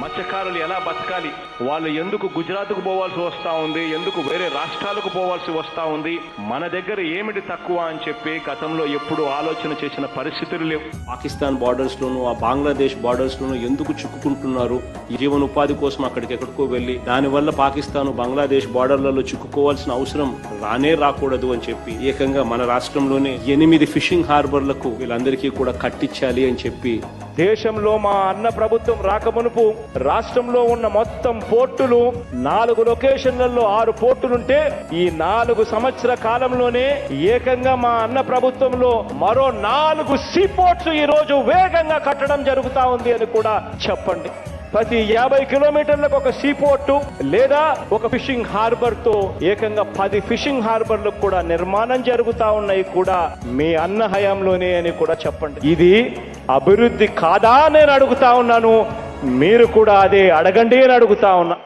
మత్స్యకారులు ఎలా బతకాలి? వాళ్ళు ఎందుకు గుజరాత్కు పోవాల్సి వస్తా ఉంది? ఎందుకు వేరే రాష్ట్రాలకు పోవాల్సి వస్తా ఉంది? మన దగ్గర ఏమిటి తక్కువ అని చెప్పి గతంలో ఎప్పుడు ఆలోచన చేసిన పరిస్థితులు లేవు. పాకిస్తాన్ బార్డర్స్ లోను ఆ బంగ్లాదేశ్ బార్డర్స్ లోను ఎందుకు చిక్కుకుంటున్నారు? జీవన జీవనోపాధి కోసం అక్కడికి ఎక్కడికో వెళ్ళి దానివల్ల పాకిస్తాన్ బంగ్లాదేశ్ బార్డర్లలో చిక్కుకోవాల్సిన అవసరం రానే రాకూడదు అని చెప్పి ఏకంగా మన రాష్ట్రంలోనే ఎనిమిది ఫిషింగ్ హార్బర్లకు వీళ్ళందరికీ కూడా కట్టించాలి అని చెప్పి దేశంలో మా అన్న ప్రభుత్వం రాకమునుపు రాష్ట్రంలో ఉన్న మొత్తం పోర్టులు నాలుగు లొకేషన్లలో ఆరు పోర్టులుంటే ఈ నాలుగు సంవత్సర కాలంలోనే ఏకంగా మా అన్న ప్రభుత్వంలో మరో నాలుగు సీ పోర్ట్స్ ఈ రోజు వేగంగా కట్టడం జరుగుతా ఉంది అని కూడా చెప్పండి. ప్రతి యాభై కిలోమీటర్లకు ఒక సీ పోర్టు లేదా ఒక ఫిషింగ్ హార్బర్తో ఏకంగా పది ఫిషింగ్ హార్బర్లకు కూడా నిర్మాణం జరుగుతా ఉన్నాయి కూడా మీ అన్న హయాంలోనే అని కూడా చెప్పండి. ఇది అభివృద్ధి కాదా నేను అడుగుతా ఉన్నాను. మీరు కూడా అదే అడగండి అని అడుగుతా ఉన్నా